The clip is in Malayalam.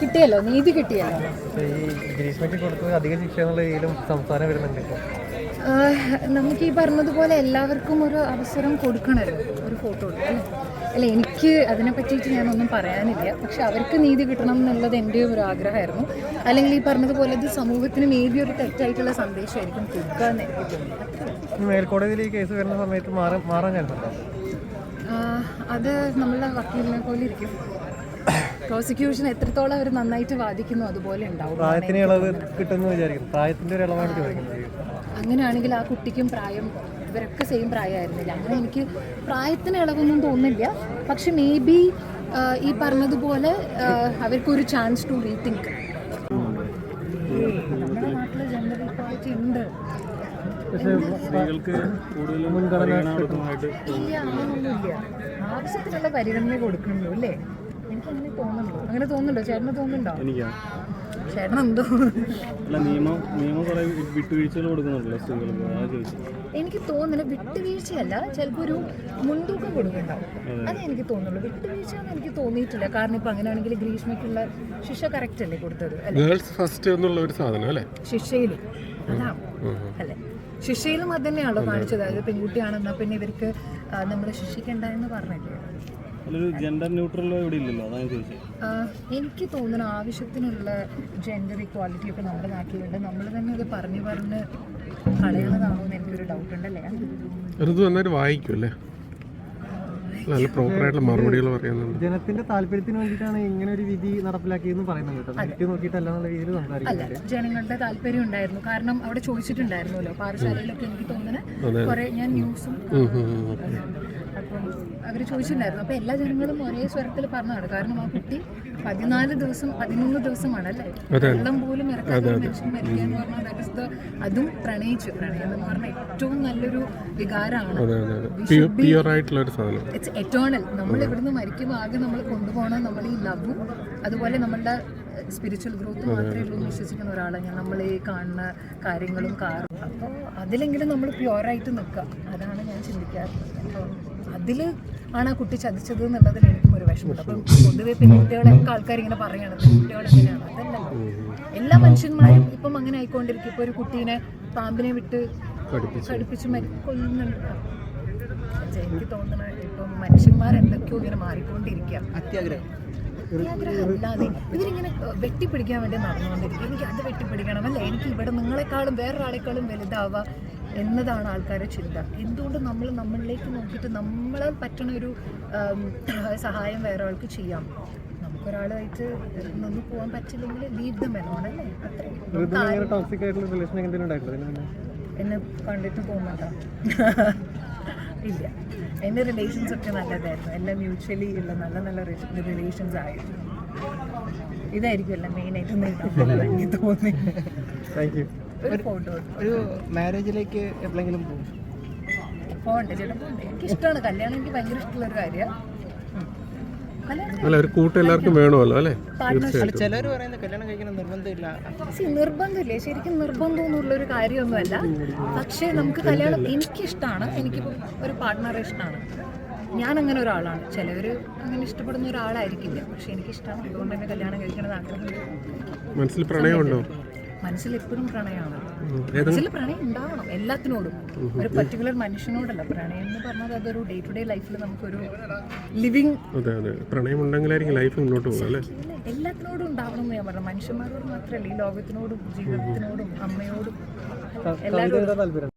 കിട്ടിയല്ലോ നീതി കിട്ടിയല്ലോ. നമുക്ക് ഈ പറഞ്ഞതുപോലെ എല്ലാവർക്കും ഒരു അവസരം കൊടുക്കണമല്ലോ ഒരു ഫോട്ടോ അല്ലേ എനിക്ക് അതിനെ പറ്റിയിട്ട് ഞാനൊന്നും പറയാനില്ല പക്ഷെ അവർക്ക് നീതി കിട്ടണം എന്നുള്ളത് എന്റെ ഒരു ആഗ്രഹമായിരുന്നു. അല്ലെങ്കിൽ ഈ പറഞ്ഞതുപോലെ ഇത് സമൂഹത്തിന് മേ ബി ഒരു തെറ്റായിട്ടുള്ള സന്ദേശമായിരിക്കും കൊടുക്കുക എന്ന് എനിക്ക് തോന്നുന്നു മേൽക്കോടതിയിൽ ഈ കേസ് വരുന്ന സമയത്ത് മാറാൻ അത് നമ്മളുടെ വക്കീലിനെ പോലെ ഇരിക്കും. പ്രോസിക്യൂഷൻ എത്രത്തോളം അവർ നന്നായിട്ട് വാദിക്കുന്നു അതുപോലെ ഉണ്ടാവും. പ്രായത്തിന് ഇളവ് കിട്ടുമെന്ന് വിചാരിക്കുന്നു. പ്രായത്തിന്റെ ഒരു ഇളവാണ് ചോദിക്കുന്നത്. അങ്ങനെയാണെങ്കിൽ ആ കുട്ടിക്കും പ്രായം ഇവരൊക്കെ സെയിം പ്രായമായിരുന്നില്ല. അങ്ങനെ എനിക്ക് പ്രായത്തിന് ഇളവൊന്നും തോന്നില്ല പക്ഷെ മേ ബി ഈ പറഞ്ഞതുപോലെ അവർക്കൊരു ചാൻസ് ടു റീതിങ്ക് നമ്മുടെ നാട്ടിൽ ജെൻഡർ ഇക്വാളിറ്റി ഉണ്ട്. പക്ഷേ സ്ത്രീകൾക്ക് കൂടുതൽ മുൻഗണന പരിഗണനാർഹമായിട്ട് ഇല്ല അങ്ങനെയൊന്നുമില്ല ആവശ്യത്തിനുള്ള പരിഗണന കൊടുക്കുന്നു അല്ലേ? എനിക്ക് അങ്ങനെ തോന്നുന്നുണ്ടോ. അങ്ങനെ തോന്നുന്നുണ്ടോ? ചേട്ടന് തോന്നുന്നുണ്ടോ? എനിക്കാ. ചേട്ടൻ എന്തോ അല്ല നിയമം നിയമം കുറെ വിട്ടുവീഴ്ചകൾ കൊടുക്കുന്നുണ്ടല്ലോ സ്ത്രീകൾക്ക്. അതാ ചോദിച്ചത് എനിക്ക് തോന്നുന്നില്ല. വിട്ടുവീഴ്ചയല്ല ചിലപ്പോൾ ഒരു മുൻതൂക്കം കൊടുക്കുന്നുണ്ടാവും. അതേ. എനിക്ക് തോന്നുള്ളൂ വിട്ടുവീഴ്ച എന്ന് എനിക്ക് തോന്നിയിട്ടില്ല. കാരണം ഇപ്പൊ അങ്ങനെയാണെങ്കിൽ ഗ്രീഷ്മയ്ക്കുള്ള ശിക്ഷ കറക്റ്റ് അല്ലേ കൊടുത്തത് അല്ലേ? ഗേൾസ് ഫസ്റ്റ് എന്നുള്ള ഒരു സാധനം അല്ലേ? ശിക്ഷയിലും അതാ. അല്ലേ? ശിക്ഷയിലും അത് തന്നെയാണല്ലോ കാണിച്ചത്. അതായത് പെൺകുട്ടിയാണെന്നാ പിന്നെ ഇവർക്ക് നമ്മൾ ശിക്ഷിക്കണ്ട എന്ന് പറഞ്ഞില്ലേ? ജെൻഡർ ന്യൂട്രലോ ഇവിടെ ഇല്ലല്ലോ അതാണ് ചോദിച്ചത് എനിക്ക് തോന്നുന്ന ആവശ്യത്തിനുള്ള ജെൻഡർ ഇക്വാലിറ്റി ഒക്കെ നമ്മുടെ നാട്ടിലുണ്ട്. നമ്മൾ തന്നെ അത് പറഞ്ഞു പറഞ്ഞ് കളയണതാണോ എന്ന് എനിക്കൊരു ഡൗട്ട് ഉണ്ടല്ലേ? ഋതു നന്നായിട്ട് വായിക്കുമല്ലേ നല്ല പ്രോപ്പറായിട്ടുള്ള മറുപടികൾ പറയുന്നുണ്ട്. ജനത്തിന്റെ താല്പര്യത്തിന് വേണ്ടിയിട്ടാണ് ഇങ്ങനെ ഒരു വിധി നടപ്പിലാക്കിയെന്ന് പറയുന്നത് കേട്ടോ. നോക്കിയിട്ടല്ല എന്നുള്ള രീതിയിൽ സംസാരിക്കുന്നത്. ജനങ്ങളുടെ താല്പര്യം ഉണ്ടായിരുന്നു. കാരണം അവിടെ ചോദിച്ചിട്ടുണ്ടായിരുന്നല്ലോ പാഠശാലയിലൊക്കെ എനിക്ക് തോന്നുന്നത് കുറെ ഞാൻ ന്യൂസും അപ്പം അവർ ചോദിച്ചിട്ടുണ്ടായിരുന്നു. അപ്പോൾ എല്ലാ ജനങ്ങളും ഒരേ സ്വരത്തിൽ പറഞ്ഞതാണ്. കാരണം ആ കുട്ടി പതിനാല് ദിവസം പതിമൂന്ന് ദിവസമാണ് അല്ലേ? വെള്ളം പോലും ഇറക്കാതെ മനുഷ്യൻ മരിക്കുക എന്ന് പറഞ്ഞാൽ the- അതും പ്രണയിച്ചു. പ്രണയം എന്ന് പറഞ്ഞാൽ ഏറ്റവും നല്ലൊരു വികാരമാണ്. ഇറ്റ്സ് എറ്റേണൽ നമ്മൾ ഇവിടുന്ന് മരിക്കുമ്പോൾ ആകെ നമ്മൾ കൊണ്ടുപോകണം നമ്മൾ ഈ ലവും അതുപോലെ നമ്മളുടെ സ്പിരിച്വൽ ഗ്രോത്ത് മാത്രമേ ഉള്ളൂ എന്ന് വിശ്വസിക്കുന്ന ഒരാളാണ് ഞാൻ. നമ്മൾ ഈ കാണുന്ന കാര്യങ്ങളും കാറും. അപ്പോൾ അതിലെങ്കിലും നമ്മൾ പ്യുവറായിട്ട് നിൽക്കുക. അതാണ് ഞാൻ ചിന്തിക്കാറ് അപ്പം അതിൽ ആണ് ആ കുട്ടി ചതിച്ചത് എന്നുള്ളതിൽ എനിക്കും ഒരു വിഷമമുണ്ട്. അപ്പം പൊതുവെ പെൺകുട്ടികളൊക്കെ ആൾക്കാർ ഇങ്ങനെ പറയണം. പെൺകുട്ടികൾ എങ്ങനെയാണ് അതല്ലല്ലോ. എല്ലാ മനുഷ്യന്മാരും ഇപ്പം അങ്ങനെ ആയിക്കൊണ്ടിരിക്കും. ഇപ്പോൾ ഒരു കുട്ടീനെ പാമ്പിനെ വിട്ട് കടുപ്പിച്ച്. മരി കൊല്ലുന്നുണ്ട് എനിക്ക് തോന്നുന്നത് ഇപ്പം മനുഷ്യന്മാർ എന്തൊക്കെയോ ഇങ്ങനെ മാറിക്കൊണ്ടിരിക്കുക അത്യാഗ്രഹം. അല്ലാതെ ഇവരിങ്ങനെ വെട്ടിപ്പിടിക്കാൻ വേണ്ടി നടന്നുകൊണ്ടിരിക്കും എനിക്ക് അത് വെട്ടിപ്പിടിക്കണം അല്ലേ? എനിക്ക് ഇവിടെ നിങ്ങളെക്കാളും വേറൊരാളെക്കാളും വലുതാവുക എന്നതാണ് ആൾക്കാരുടെ ചിന്ത. എന്തുകൊണ്ട് നമ്മൾ നമ്മളിലേക്ക് നോക്കിയിട്ട് നമ്മളാൽ പറ്റുന്ന ഒരു സഹായം വേറെ ആൾക്ക് ചെയ്യാം? നമുക്കൊരാളായിട്ട് നിന്ന് പോകാൻ പറ്റില്ലെങ്കിൽ ലീഡ് ദ എലോൺ അല്ലേ അത്രയും എന്നെ കണ്ടിട്ട് തോന്നുന്നുണ്ടോ ഇല്ല. എന്റെ റിലേഷൻസ് ഒക്കെ നല്ലതായിരുന്നു. എല്ലാം മ്യൂച്വലി ഉള്ള നല്ല നല്ല റിലേഷൻസ് ആയിരുന്നു. ഇതായിരിക്കും എല്ലാം മെയിനായിട്ട് എനിക്ക് തോന്നി. താങ്ക് യു ഒരു ഫോട്ടോ ഒരു മാരേജിലേക്ക് എപ്പോഴെങ്കിലും പോകും? പോകണ്ടേ ചേട്ടാ എനിക്കിഷ്ടമാണ് എനിക്ക് ഇഷ്ടമാണ് കല്യാണം എനിക്ക് ഭയങ്കര ഇഷ്ടമുള്ള ഒരു കാര്യമാണ് അല്ല ഒരു കൂട്ടം എല്ലാവർക്കും വേണമല്ലോ അല്ലേ? ചിലർ പറയുന്നത് കല്യാണം കഴിക്കണം നിർബന്ധമില്ല. നിർബന്ധമില്ലേ. ശരിക്കും നിർബന്ധമൊന്നുമുള്ള ഒരു കാര്യമൊന്നുമല്ല. പക്ഷേ നമുക്ക് കല്യാണം എനിക്കിഷ്ടമാണ് എനിക്ക് ഒരു പാർട്ട്ണറെ ഇഷ്ടമാണ് ഞാൻ അങ്ങനെ ഒരാളാണ്. ചിലവർ അങ്ങനെ ഇഷ്ടപ്പെടുന്ന ഒരാളായിരിക്കില്ല. പക്ഷെ എനിക്കിഷ്ടമാണ് അതുകൊണ്ട് തന്നെ കല്യാണം കഴിക്കണത് ആഗ്രഹം. മനസ്സിൽ പ്രണയമുണ്ടോ? മനസ്സിൽ എപ്പോഴും പ്രണയമാണ് മനസ്സിൽ പ്രണയം ഉണ്ടാവണം എല്ലാത്തിനോടും. ഒരു പർട്ടിക്കുലർ മനുഷ്യനോടല്ല. പ്രണയം എന്ന് പറഞ്ഞാൽ അതൊരു ഡേ ടു ഡേ ലൈഫിൽ നമുക്കൊരു ലിവിങ് അതെ അതെ. പ്രണയം ഉണ്ടെങ്കിലായിരിക്കും ലൈഫ് മുന്നോട്ട് പോകും അല്ലേ? എല്ലാത്തിനോടും ഉണ്ടാവണം എന്ന് ഞാൻ പറഞ്ഞു. മനുഷ്യന്മാരോട് മാത്രമല്ല ഈ ലോകത്തിനോടും ജീവിതത്തിനോടും അമ്മയോടും എല്ലാവരോടും